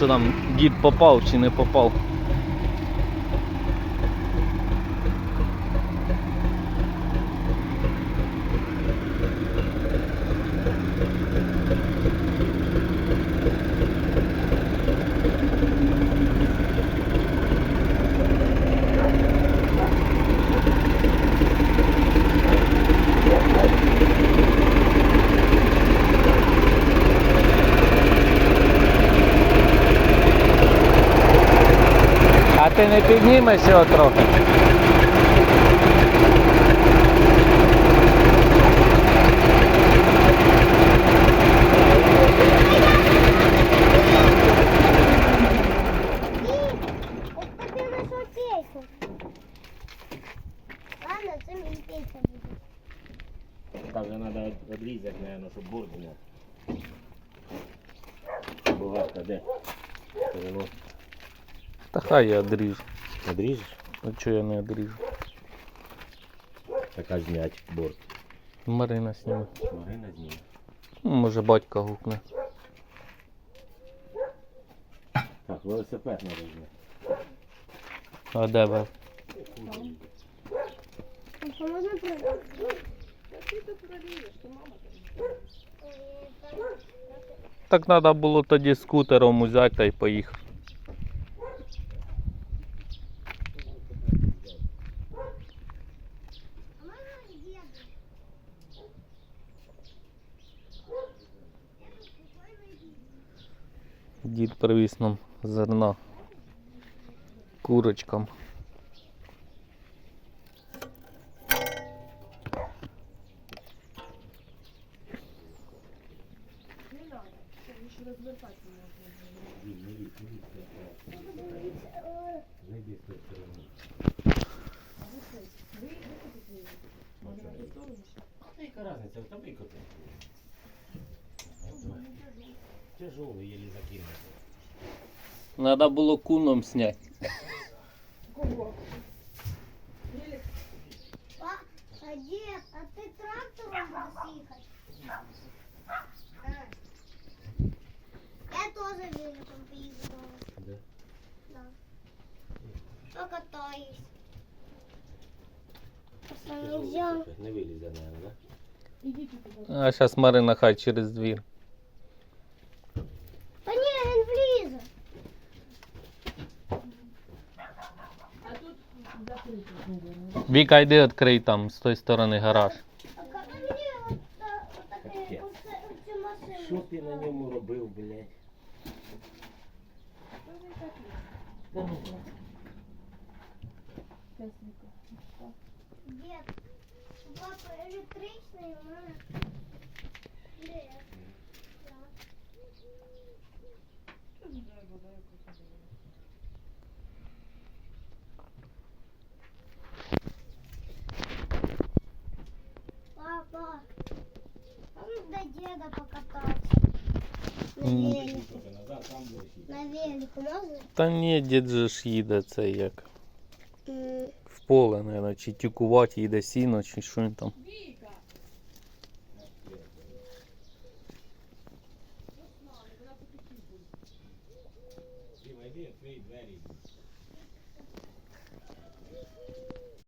що там дід попав чи не попав. Ти не піднімеш його трохи? Это ты нашел песню. Ладно, це мені песня буде. Так, вже треба відрізати, мабуть, щоб борт не. Болгарка де? Та хай я одріжу. відріжеш? А чого я не одріжу? Така знять борт. Марина сніме. Марина зніме. Ну, Може батька гукне. Так, велосипед треба зняти. А де ви? Продати? Так треба було тоді скутером узяти та й поїхати. Дід привіз нам зерна курочкам. Яка разниця, там викоти. Тяжелый еле закинуть. Треба було куном зняти. А, а дед, а ты трактором будешь ехать? Я тоже великом поеду. Да. Да. Что катаюсь? Просто Тяжелый нельзя. такой, Не вилізе, наверное, да? А зараз Марина хай через двір. Віка, йди відкрий там з тої сторони гараж. А как мені от, та- отаке, Таке. оце, машину? Що ти на ньому робив, блядь? Електричний, у мене лес. надо покататься. На велику. Та не, дід же ж їде це як в поле, наверное, чи тюкувати їде сіно, чи що він там. Дима, йди.